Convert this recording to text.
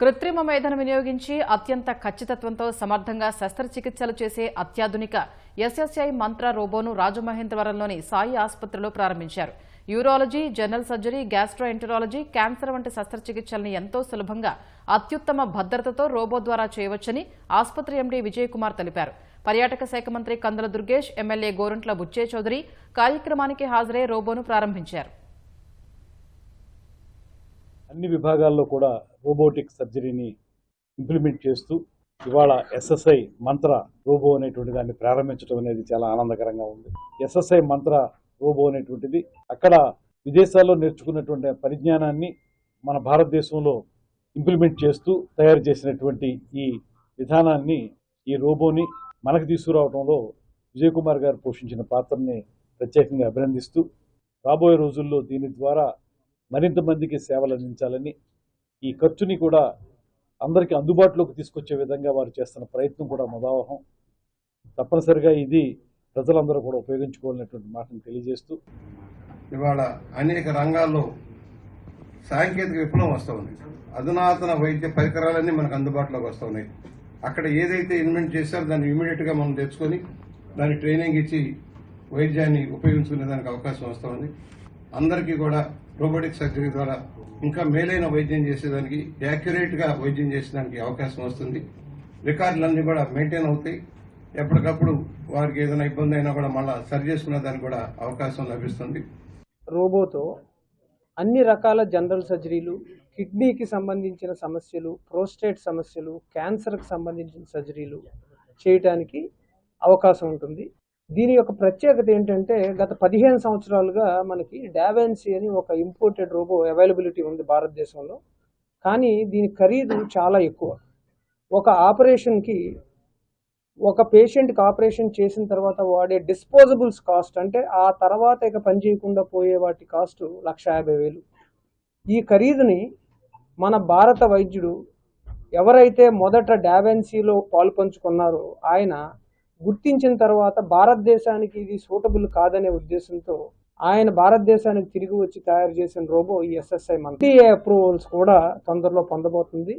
కృత్రిమ మేధను వినియోగించి అత్యంత ఖచ్చితత్వంతో సమర్థంగా శస్త్రచికిత్సలు చేసే అత్యాధునిక ఎస్ఎస్ఐ మంత్ర రోబోను రాజమహేంద్రవరంలోని సాయి ఆసుపత్రిలో ప్రారంభించారు. Urology general surgery gastroenterology cancer వంటి శస్త్రచికిత్సలను ఎంతో సులభంగా అత్యుత్తమ భద్రతతో రోబో ద్వారా చేయవచ్చని ఆసుపత్రి ఎండీ విజయ్ కుమార్ తెలిపారు. పర్యాటక శాఖ మంత్రి కందుల దుర్గేష్ ఎమ్మెల్యే గోరంట్ల బుచ్చే చౌదరి కార్యక్రమానికి హాజరై రోబోను ప్రారంభించారు. అన్ని విభాగాల్లో కూడా రోబోటిక్ సర్జరీని ఇంప్లిమెంట్ చేస్తూ ఇవాళ ఎస్ఎస్ఐ మంత్ర రోబో అనేటువంటి దాన్ని ప్రారంభించడం అనేది చాలా ఆనందకరంగా ఉంది. ఎస్ఎస్ఐ మంత్ర రోబో అనేటువంటిది అక్కడ విదేశాల్లో నేర్చుకున్నటువంటి పరిజ్ఞానాన్ని మన భారతదేశంలో ఇంప్లిమెంట్ చేస్తూ తయారు చేసినటువంటి ఈ విధానాన్ని ఈ రోబోని మనకు తీసుకురావడంలో విజయ్ కుమార్ గారు పోషించిన పాత్రని ప్రత్యేకంగా అభినందిస్తూ రాబోయే రోజుల్లో దీని ద్వారా మరింత మందికి సేవలు అందించాలని ఈ ఖర్చుని కూడా అందరికీ అందుబాటులోకి తీసుకొచ్చే విధంగా వారు చేస్తున్న ప్రయత్నం కూడా ముదావహం. తప్పనిసరిగా ఇది ప్రజలందరూ కూడా ఉపయోగించుకోవాలనేటువంటి మాటను తెలియజేస్తూ ఇవాళ అనేక రంగాల్లో సాంకేతిక విప్లవం వస్తూ ఉంది అధునాతన వైద్య పరికరాలన్నీ మనకు అందుబాటులోకి వస్తూ ఉన్నాయి అక్కడ ఏదైతే ఇన్వెంట్ చేశారో దాన్ని ఇమీడియట్గా మనం తెచ్చుకొని దాని ట్రైనింగ్ ఇచ్చి వైద్యాన్ని ఉపయోగించుకునే దానికి అవకాశం వస్తూ ఉంది అందరికీ కూడా రోబోటిక్ సర్జరీ ద్వారా ఇంకా మేలైన వైద్యం చేసేదానికి యాక్యురేట్గా వైద్యం చేసేదానికి అవకాశం వస్తుంది. రికార్డులన్నీ కూడా మెయింటైన్ అవుతాయి. ఎప్పటికప్పుడు వారికి ఏదైనా ఇబ్బంది అయినా కూడా మళ్ళీ సరి చేసుకునే దానికి కూడా అవకాశం లభిస్తుంది. రోబోతో అన్ని రకాల జనరల్ సర్జరీలు కిడ్నీకి సంబంధించిన సమస్యలు ప్రోస్టేట్ సమస్యలు క్యాన్సర్కి సంబంధించిన సర్జరీలు చేయటానికి అవకాశం ఉంటుంది. దీని యొక్క ప్రత్యేకత ఏంటంటే గత పదిహేను సంవత్సరాలుగా మనకి డావెన్సీ అని ఒక ఇంపోర్టెడ్ రోబో అవైలబిలిటీ ఉంది భారతదేశంలో. కానీ దీని ఖరీదు చాలా ఎక్కువ. ఒక ఆపరేషన్కి ఒక పేషెంట్కి ఆపరేషన్ చేసిన తర్వాత వాడే డిస్పోజబుల్స్ కాస్ట్ అంటే ఆ తర్వాత ఇక పని చేయకుండా పోయే వాటి కాస్ట్ లక్ష యాభై వేలు. ఈ ఖరీదుని మన భారత వైద్యుడు ఎవరైతే మొదట డావెన్సీలో పాల్పంచుకున్నారో ఆయన గుర్తించిన తర్వాత భారతదేశానికి ఇది సూటబుల్ కాదనే ఉద్దేశంతో ఆయన భారతదేశానికి తిరిగి వచ్చి తయారు చేసిన రోబో ఈ ఎస్ఎస్ఐ మన అప్రూవల్స్ కూడా తొందరలో పొందబోతుంది.